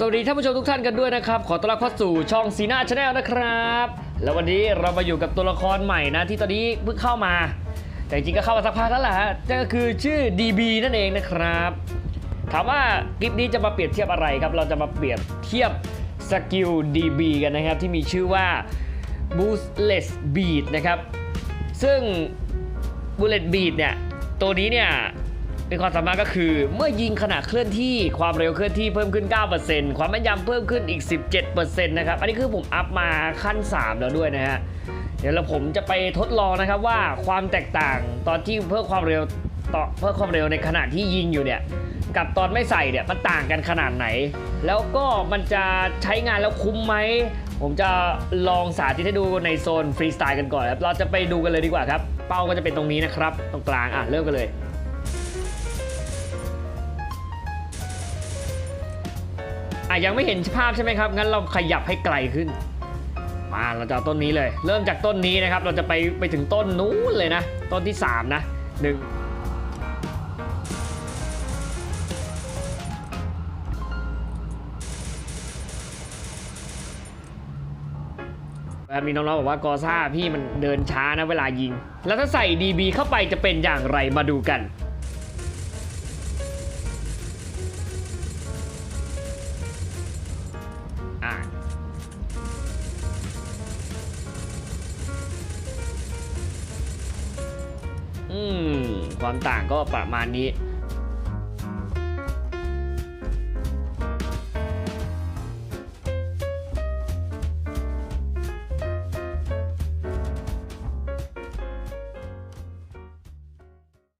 สวัสดีท่านผู้ชมทุกท่านกันด้วยนะครับ ขอต้อนรับเข้าสู่ช่องซีน่าชาแนลนะครับ แล้ววันนี้เรามาอยู่กับตัวละครใหม่นะที่ตอนนี้เพิ่งเข้ามา แต่จริงก็เข้ามาสักพักแล้วแหละฮะนั่นก็คือชื่อ DB นั่นเองนะครับ ถามว่าคลิปนี้จะมาเปรียบเทียบอะไรครับ เราจะมาเปรียบเทียบสกิล DB กันนะครับ ที่มีชื่อว่า Boostless Beat นะครับ ซึ่ง Bullet Beat เนี่ยตัวนี้เนี่ย เป็นความสามารถก็คือ เมื่อยิงขณะเคลื่อนที่ความเร็วเคลื่อนที่เพิ่มขึ้น 9%ความแม่นยำเพิ่มขึ้นอีก 17%นะครับ อันนี้คือผมอัพมาขั้น 3 แล้วด้วยนะฮะ เดี๋ยวเราผมจะไปทดลองนะครับว่าความแตกต่างตอนที่เพิ่มความเร็วต่อเพิ่มความเร็วในขณะที่ยิงอยู่เนี่ยกับตอนไม่ใส่เนี่ยมันต่างกันขนาดไหน แล้วก็มันจะใช้งานแล้วคุ้มไหม ผมจะลองสาธิตให้ดูในโซนฟรีสไตล์กันก่อนครับ เราจะไปดูกันเลยดีกว่าครับ เป้าก็จะเป็นตรงนี้นะครับ ตรงกลางอะเริ่มกันเลย อะยังไม่เห็นภาพใช่ไหมครับ งั้นเราขยับให้ไกลขึ้น มาเราจะเอาต้นนี้เลย เริ่มจากต้นนี้นะครับ เราจะไปไปถึงต้นนู้นเลยนะ ต้นที่ 3 นะหนึ่งมีน้องๆบอกว่ากอซ่าพี่มันเดินช้านะเวลายิง แล้วถ้าใส่ DB เข้าไปจะเป็นอย่างไรมาดูกัน อืมความต่างก็ประมาณนี้